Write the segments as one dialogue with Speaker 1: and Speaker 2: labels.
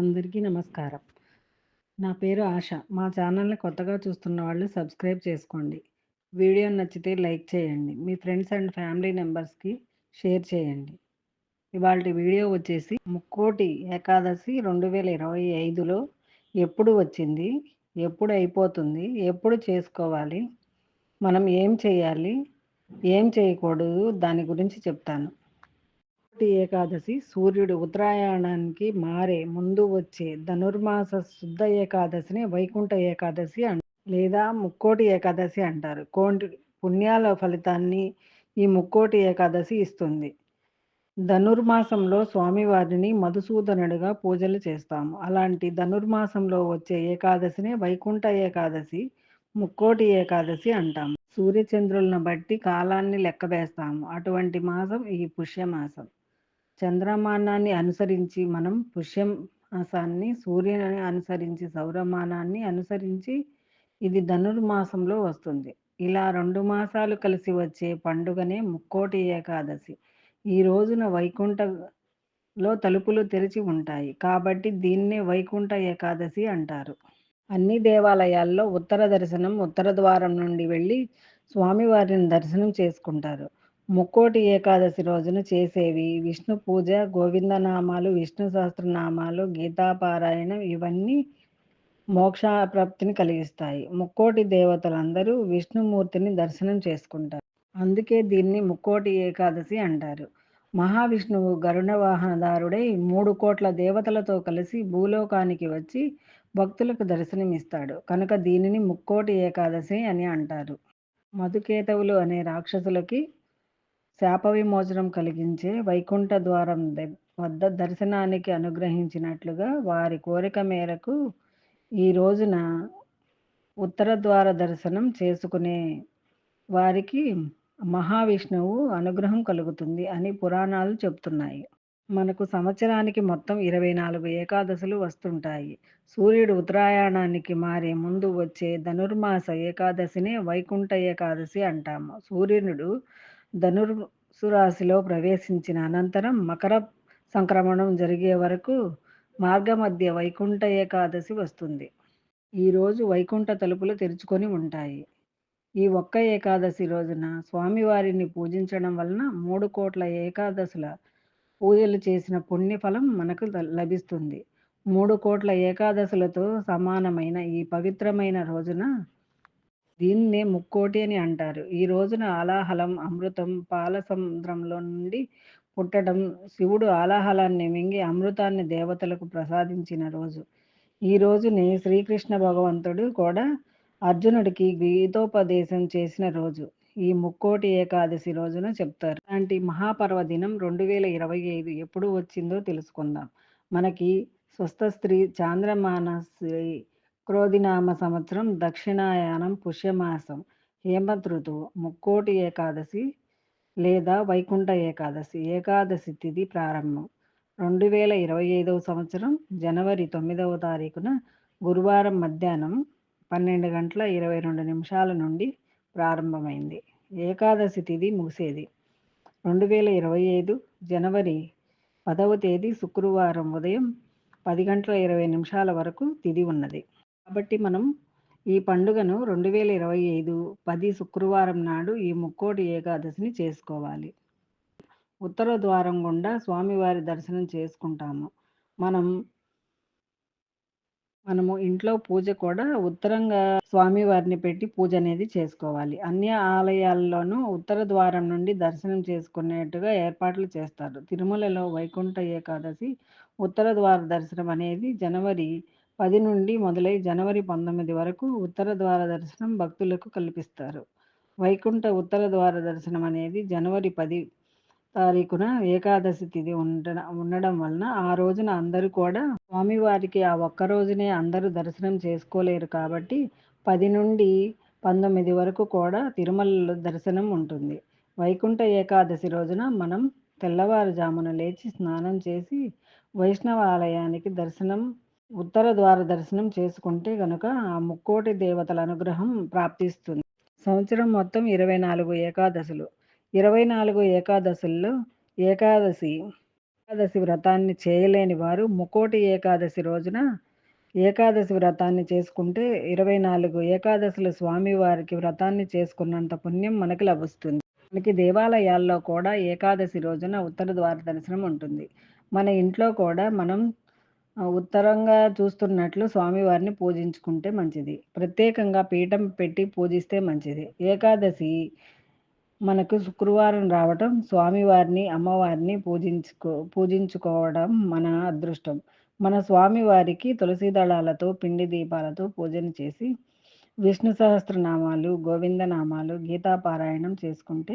Speaker 1: అందరికీ నమస్కారం. నా పేరు ఆశ. మా ఛానల్‌ని కొత్తగా చూస్తున్న వాళ్ళు సబ్స్క్రైబ్ చేసుకోండి. వీడియో నచ్చితే లైక్ చేయండి. మీ ఫ్రెండ్స్ అండ్ ఫ్యామిలీ మెంబర్స్‌కి షేర్ చేయండి. ఇవాళ వీడియో వచ్చేసి ముక్కోటి ఏకాదశి 2025లో ఎప్పుడు వచ్చింది? ఎప్పుడు అయిపోతుంది? ఎప్పుడు చేసుకోవాలి? మనం ఏం చేయాలి? ఏం చేయకూడదు? దాని గురించి చెప్తాను. ముక్కోటి ఏకాదశి సూర్యుడు ఉత్తరాయణానికి మారే ముందు వచ్చే ధనుర్మాస శుద్ధ ఏకాదశిని వైకుంఠ ఏకాదశి అంట లేదా ముక్కోటి ఏకాదశి అంటారు. కోటి పుణ్యాల ఫలితాన్ని ఈ ముక్కోటి ఏకాదశి ఇస్తుంది. ధనుర్మాసంలో స్వామివారిని మధుసూదనుడిగా పూజలు చేస్తాము. అలాంటి ధనుర్మాసంలో వచ్చే ఏకాదశినే వైకుంఠ ఏకాదశి, ముక్కోటి ఏకాదశి అంటాము. సూర్యచంద్రులను బట్టి కాలాన్ని లెక్కవేస్తాము. అటువంటి మాసం ఈ పుష్యమాసం. చంద్రమానాన్ని అనుసరించి మనం పుష్యమాసాన్ని, సూర్యుని అనుసరించి సౌరమానాన్ని అనుసరించి ఇది ధనుర్మాసంలో వస్తుంది. ఇలా రెండు మాసాలు కలిసి వచ్చే పండుగనే ముక్కోటి ఏకాదశి. ఈ రోజున వైకుంఠలో తలుపులు తెరిచి ఉంటాయి. కాబట్టి దీన్నే వైకుంఠ ఏకాదశి అంటారు. అన్ని దేవాలయాల్లో ఉత్తర దర్శనం ఉత్తర ద్వారం నుండి వెళ్ళి స్వామివారిని దర్శనం చేసుకుంటారు. ముక్కోటి ఏకాదశి రోజున చేసేవి విష్ణు పూజ, గోవిందనామాలు, విష్ణు సహస్రనామాలు, గీతాపారాయణం ఇవన్నీ మోక్షప్రాప్తిని కలిగిస్తాయి. ముక్కోటి దేవతలందరూ విష్ణుమూర్తిని దర్శనం చేసుకుంటారు. అందుకే దీన్ని ముక్కోటి ఏకాదశి అంటారు. మహావిష్ణువు గరుణ వాహనదారుడై మూడు కోట్ల దేవతలతో కలిసి భూలోకానికి వచ్చి భక్తులకు దర్శనమిస్తాడు. కనుక దీనిని ముక్కోటి ఏకాదశి అని అంటారు. మధుకేతవులు అనే రాక్షసులకి శాప విమోచనం కలిగించే వైకుంఠ ద్వారం వద్ద దర్శనానికి అనుగ్రహించినట్లుగా వారి కోరిక మేరకు ఈ రోజున ఉత్తర ద్వార దర్శనం చేసుకునే వారికి మహావిష్ణువు అనుగ్రహం కలుగుతుంది అని పురాణాలు చెప్తున్నాయి. మనకు సంవత్సరానికి మొత్తం 24 ఏకాదశులు వస్తుంటాయి. సూర్యుడు ఉత్తరాయణానికి మారే ముందు వచ్చే ధనుర్మాస ఏకాదశినే వైకుంఠ ఏకాదశి అంటాము. సూర్యుడు ధనుర్ సురాశిలో ప్రవేశించిన అనంతరం మకర సంక్రమణం జరిగే వరకు మార్గమధ్య వైకుంఠ ఏకాదశి వస్తుంది. ఈ రోజు వైకుంఠ తలుపులు తెరుచుకొని ఉంటాయి. ఈ ఒక్క ఏకాదశి రోజున స్వామివారిని పూజించడం వలన మూడు కోట్ల ఏకాదశుల పూజలు చేసిన పుణ్యఫలం మనకు లభిస్తుంది. మూడు కోట్ల ఏకాదశులతో సమానమైన ఈ పవిత్రమైన రోజున దీన్నే ముక్కోటి అని అంటారు. ఈ రోజున ఆలాహలం అమృతం పాలసముద్రంలో నుండి పుట్టడం, శివుడు ఆలాహలాన్ని మింగి అమృతాన్ని దేవతలకు ప్రసాదించిన రోజు. ఈ రోజుని శ్రీకృష్ణ భగవంతుడు కూడా అర్జునుడికి గీతోపదేశం చేసిన రోజు. ఈ ముక్కోటి ఏకాదశి రోజున చెప్తారు. ఇలాంటి మహాపర్వదినం 2025 ఎప్పుడు వచ్చిందో తెలుసుకుందాం. మనకి స్వస్థ స్త్రీ చాంద్రమాన శ్రీ క్రోధినామ సంవత్సరం దక్షిణాయానం పుష్యమాసం హేమంత్ ఋతువు ముక్కోటి ఏకాదశి లేదా వైకుంఠ ఏకాదశి. ఏకాదశి తిథి ప్రారంభం 2025వ సంవత్సరం జనవరి తొమ్మిదవ తారీఖున గురువారం మధ్యాహ్నం 12 గంటల 22 నిమిషాల నుండి ప్రారంభమైంది. ఏకాదశి తిథి ముగిసేది 2025 జనవరి పదవ తేదీ శుక్రవారం ఉదయం పది గంటల 20 నిమిషాల వరకు తిథి ఉన్నది. కాబట్టి మనం ఈ పండుగను 2025 10 శుక్రవారం నాడు ఈ ముక్కోటి ఏకాదశిని చేసుకోవాలి. ఉత్తర ద్వారం గుండా స్వామివారి దర్శనం చేసుకుంటాము. మనం మనము ఇంట్లో పూజ కూడా ఉత్తరంగా స్వామివారిని పెట్టి పూజ అనేది చేసుకోవాలి. అన్ని ఆలయాల్లోనూ ఉత్తర ద్వారం నుండి దర్శనం చేసుకునేట్టుగా ఏర్పాట్లు చేస్తారు. తిరుమలలో వైకుంఠ ఏకాదశి ఉత్తర ద్వార దర్శనం అనేది జనవరి పది నుండి మొదలై జనవరి 19 వరకు ఉత్తర ద్వార దర్శనం భక్తులకు కల్పిస్తారు. వైకుంఠ ఉత్తర ద్వార దర్శనం అనేది జనవరి పది తారీఖున ఏకాదశి తిథి ఉండడం వలన ఆ రోజున అందరూ కూడా స్వామివారికి ఆ ఒక్క రోజునే అందరూ దర్శనం చేసుకోలేరు కాబట్టి పది నుండి 19 వరకు కూడా తిరుమలలో దర్శనం ఉంటుంది. వైకుంఠ ఏకాదశి రోజున మనం తెల్లవారుజామున లేచి స్నానం చేసి వైష్ణవ ఆలయానికి దర్శనం ఉత్తర ద్వార దర్శనం చేసుకుంటే గనుక ఆ ముక్కోటి దేవతల అనుగ్రహం ప్రాప్తిస్తుంది. సంవత్సరం మొత్తం 24 ఏకాదశులు. 24 ఏకాదశుల్లో ఏకాదశి ఏకాదశి వ్రతాన్ని చేయలేని వారు ముకోటి ఏకాదశి రోజున ఏకాదశి వ్రతాన్ని చేసుకుంటే ఇరవై నాలుగు ఏకాదశులు స్వామివారికి వ్రతాన్ని చేసుకున్నంత పుణ్యం మనకి లభిస్తుంది మనకి దేవాలయాల్లో కూడా ఏకాదశి రోజున ఉత్తర ద్వార దర్శనం ఉంటుంది మన ఇంట్లో కూడా మనం ఉత్తరంగా చూస్తున్నట్లు స్వామివారిని పూజించుకుంటే మంచిది. ప్రత్యేకంగా పీఠం పెట్టి పూజిస్తే మంచిది. ఏకాదశి మనకు శుక్రవారం రావటం స్వామివారిని అమ్మవారిని పూజించుకో పూజించుకోవడం మన అదృష్టం. మన స్వామివారికి తులసి దళాలతో పిండి దీపాలతో పూజన చేసి విష్ణు సహస్రనామాలు గోవిందనామాలు గీతాపారాయణం చేసుకుంటే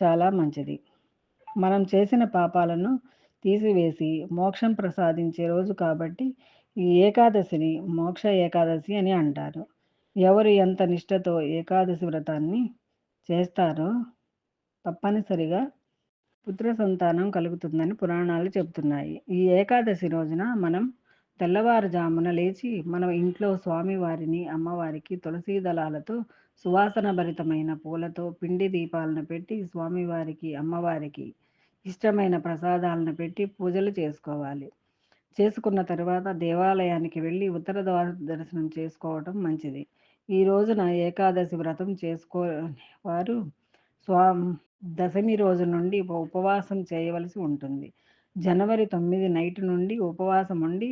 Speaker 1: చాలా మంచిది. మనం చేసిన పాపాలను తీసివేసి మోక్షం ప్రసాదించే రోజు కాబట్టి ఈ ఏకాదశిని మోక్ష ఏకాదశి అని అంటారు. ఎవరు ఎంత నిష్టతో ఏకాదశి వ్రతాన్ని చేస్తారో తప్పనిసరిగా పుత్ర సంతానం కలుగుతుందని పురాణాలు చెబుతున్నాయి. ఈ ఏకాదశి రోజున మనం తెల్లవారుజామున లేచి మనం ఇంట్లో స్వామివారిని అమ్మవారికి తులసీ దళాలతో సువాసన భరితమైన పూలతో పిండి దీపాలను పెట్టి స్వామివారికి అమ్మవారికి ఇష్టమైన ప్రసాదాలను పెట్టి పూజలు చేసుకోవాలి. చేసుకున్న తర్వాత దేవాలయానికి వెళ్ళి ఉత్తర ద్వార దర్శనం చేసుకోవటం మంచిది. ఈ రోజున ఏకాదశి వ్రతం చేసుకో వారు స్వా దశమి రోజు నుండి ఉపవాసం చేయవలసి ఉంటుంది. జనవరి తొమ్మిది నైట్ నుండి ఉపవాసం ఉండి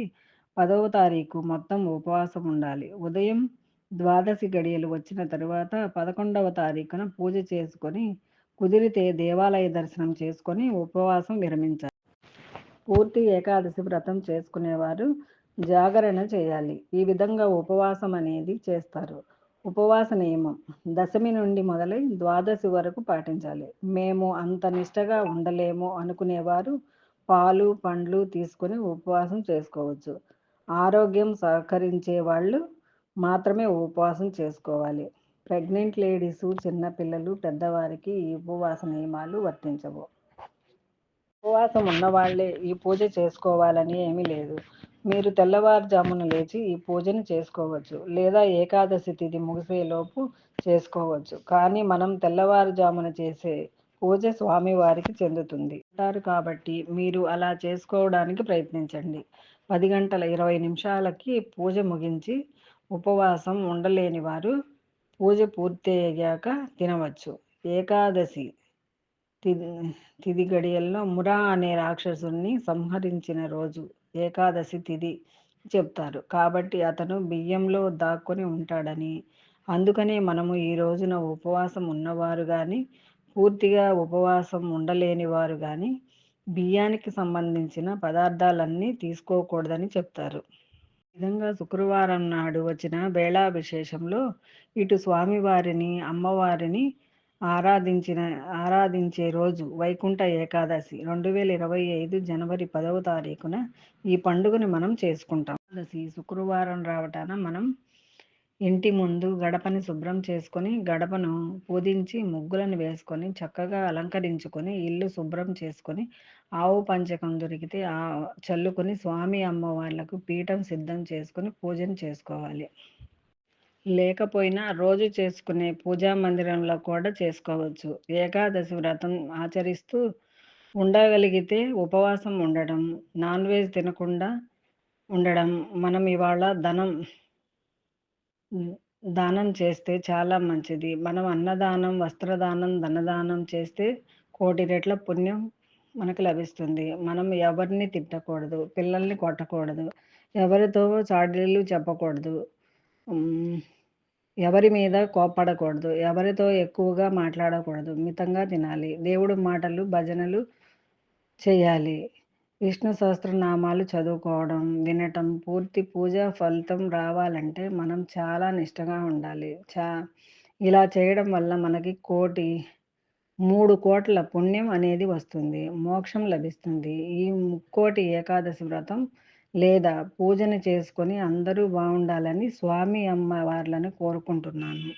Speaker 1: పదవ తారీఖు మొత్తం ఉపవాసం ఉండాలి. ఉదయం ద్వాదశి గడియలు వచ్చిన తరువాత పదకొండవ తారీఖున పూజ చేసుకొని కుదిరితే దేవాలయ దర్శనం చేసుకొని ఉపవాసం విరమించాలి. పూర్తి ఏకాదశి వ్రతం చేసుకునేవారు జాగరణ చేయాలి. ఈ విధంగా ఉపవాసం అనేది చేస్తారు. ఉపవాస నియమం. దశమి నుండి మొదలై ద్వాదశి వరకు పాటించాలి. మేము అంత నిష్టగా ఉండలేము అనుకునేవారు పాలు పండ్లు తీసుకొని ఉపవాసం చేసుకోవచ్చు. ఆరోగ్యం సహకరించే వాళ్ళు మాత్రమే ఉపవాసం చేసుకోవాలి. ప్రెగ్నెంట్ లేడీసు చిన్నపిల్లలు పెద్దవారికి ఈ ఉపవాస నియమాలు వర్తించవు. ఉపవాసం ఉన్నవాళ్ళే ఈ పూజ చేసుకోవాలని ఏమీ లేదు. మీరు తెల్లవారుజామున లేచి ఈ పూజను చేసుకోవచ్చు లేదా ఏకాదశి తిథి ముగిసేలోపు చేసుకోవచ్చు. కానీ మనం తెల్లవారుజామున చేసే పూజ స్వామివారికి చెందుతుంది. అంటారు కాబట్టి మీరు అలా చేసుకోవడానికి ప్రయత్నించండి. పది గంటల ఇరవై నిమిషాలకి పూజ ముగించి ఉపవాసం ఉండలేని వారు పూజ పూర్తి అయ్యాక తినవచ్చు. ఏకాదశి తిది తిది గడియల్లో మురా అనే రాక్షసుని సంహరించిన రోజు ఏకాదశి తిది చెప్తారు. కాబట్టి అతను బియ్యంలో దాక్కొని ఉంటాడని. అందుకనే మనము ఈ రోజున ఉపవాసం ఉన్నవారు కానీ పూర్తిగా ఉపవాసం ఉండలేని వారు కానీ బియ్యానికి సంబంధించిన పదార్థాలన్నీ తీసుకోకూడదని చెప్తారు. విధంగా శుక్రవారం నాడు వచ్చిన వేళా విశేషంలో ఇటు స్వామివారిని అమ్మవారిని ఆరాధించిన ఆరాధించే రోజు వైకుంఠ ఏకాదశి రెండు వేల ఇరవై ఐదు జనవరి పదవ తారీఖున ఈ పండుగని మనం చేసుకుంటాం. ఏకాదశి శుక్రవారం రావటాన మనం ఇంటి ముందు గడపని శుభ్రం చేసుకొని గడపను పూజించి ముగ్గులను వేసుకొని చక్కగా అలంకరించుకొని ఇల్లు శుభ్రం చేసుకొని ఆవు పంచకం దొరికితే ఆ చల్లుకొని స్వామి అమ్మవార్లకు పీఠం సిద్ధం చేసుకొని పూజను చేసుకోవాలి. లేకపోయినా రోజు చేసుకునే పూజా మందిరంలో కూడా చేసుకోవచ్చు. ఏకాదశి వ్రతం ఆచరిస్తూ ఉండగలిగితే ఉపవాసం ఉండడం నాన్ వెజ్ తినకుండా ఉండడం మనం ఇవాళ ధనం దానం చేస్తే చాలా మంచిది. మనం అన్నదానం వస్త్రదానం ధనదానం చేస్తే కోటి రెట్ల పుణ్యం మనకు లభిస్తుంది. మనం ఎవరిని తిట్టకూడదు పిల్లల్ని కొట్టకూడదు ఎవరితో చాడీలు చెప్పకూడదు ఎవరి మీద కోప్పడకూడదు ఎవరితో ఎక్కువగా మాట్లాడకూడదు మితంగా తినాలి. దేవుడు మాటలు భజనలు చేయాలి. విష్ణు సహస్రనామాలు చదువుకోవడం వినటం పూర్తి పూజా ఫలితం రావాలంటే మనం చాలా నిష్టగా ఉండాలి. చా ఇలా చేయడం వల్ల మనకి కోటి మూడు కోట్ల పుణ్యం అనేది వస్తుంది మోక్షం లభిస్తుంది. ఈ ముక్కోటి ఏకాదశి వ్రతం లేదా పూజను చేసుకొని అందరూ బాగుండాలని స్వామి అమ్మవార్లను కోరుకుంటున్నాను.